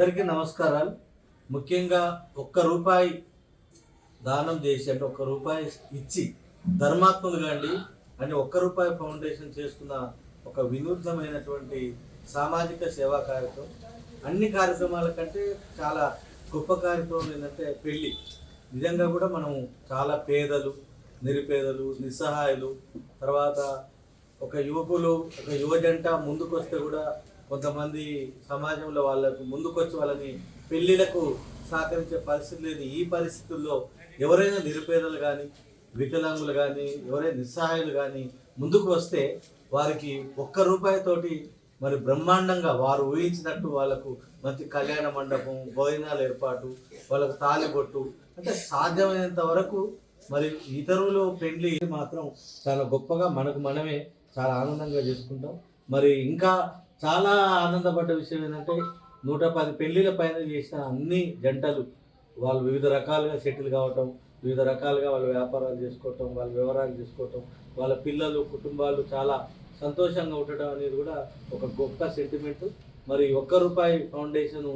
అందరికీ నమస్కారాలు. ముఖ్యంగా ఒక్క రూపాయి దానం చేసి అంటే ఒక్క రూపాయి ఇచ్చి ధర్మాత్ములు కాండి అని ఒక్క రూపాయి ఫౌండేషన్ చేస్తున్న ఒక వినూత్నమైనటువంటి సామాజిక సేవా కార్యక్రమం. అన్ని కార్యక్రమాల కంటే చాలా గొప్ప కార్యక్రమం ఏంటంటే పెళ్ళి నిజంగా కూడా మనం చాలా పేదలు నిరుపేదలు నిస్సహాయులు. తర్వాత ఒక యువకులు ఒక యువజంట ముందుకు వస్తే కూడా కొంతమంది సమాజంలో వాళ్ళకు ముందుకొచ్చి వాళ్ళని పెళ్ళిళ్ళకు సహకరించే పరిస్థితి లేదు. ఈ పరిస్థితుల్లో ఎవరైనా నిరుపేదలు కానీ వికలాంగులు కానీ ఎవరైనా నిస్సహాయులు కానీ ముందుకు వస్తే వారికి ఒక్క రూపాయితోటి మరి బ్రహ్మాండంగా వారు ఊహించినట్టు వాళ్ళకు మంచి కళ్యాణ మండపం భోజనాల ఏర్పాటు వాళ్ళకు తాలిబొట్టు అంటే సాధ్యమైనంత వరకు మరి ఇతరులు పెళ్ళి మాత్రం చాలా గొప్పగా మనకు మనమే చాలా ఆనందంగా చేసుకుంటాం. మరి ఇంకా చాలా ఆనందపడ్డ విషయం ఏంటంటే నూట పది పెళ్ళిల పైన చేసిన అన్ని జంటలు వాళ్ళు వివిధ రకాలుగా సెటిల్ కావటం వివిధ రకాలుగా వాళ్ళ వ్యాపారాలు చేసుకోవటం వాళ్ళ వివరాలు చేసుకోవటం వాళ్ళ పిల్లలు కుటుంబాలు చాలా సంతోషంగా ఉండటం అనేది కూడా ఒక గొప్ప సెంటిమెంట్ మరి ఒక్క రూపాయి ఫౌండేషన్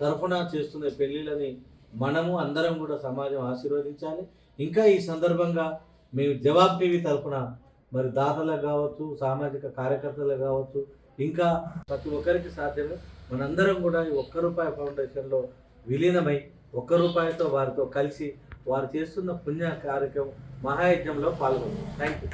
తరఫున చేస్తున్న పెళ్ళిళ్ళని మనము అందరం కూడా సమాజం ఆశీర్వదించాలి. ఇంకా ఈ సందర్భంగా మేము జవాబ్ టీవీ తరఫున మరి దాతలకు కావచ్చు సామాజిక కార్యకర్తలకు కావచ్చు ఇంకా ప్రతి ఒక్కరికి సాధ్యమే. మనందరం కూడా ఈ ఒక్క రూపాయి ఫౌండేషన్లో విలీనమై ఒక్క రూపాయితో వారితో కలిసి వారు చేస్తున్న పుణ్య కార్యక్రమం మహాయజ్ఞంలో పాల్గొందాం. థ్యాంక్ యూ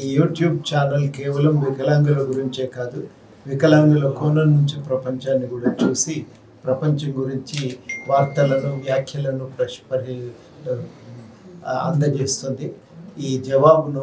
ఈ యూట్యూబ్ ఛానల్ కేవలం వికలాంగుల గురించే కాదు వికలాంగుల కోణం నుంచి ప్రపంచాన్ని కూడా చూసి ప్రపంచం గురించి వార్తలను వ్యాఖ్యలను ప్రశ్ పరి అందజేస్తుంది. ఈ జవాబును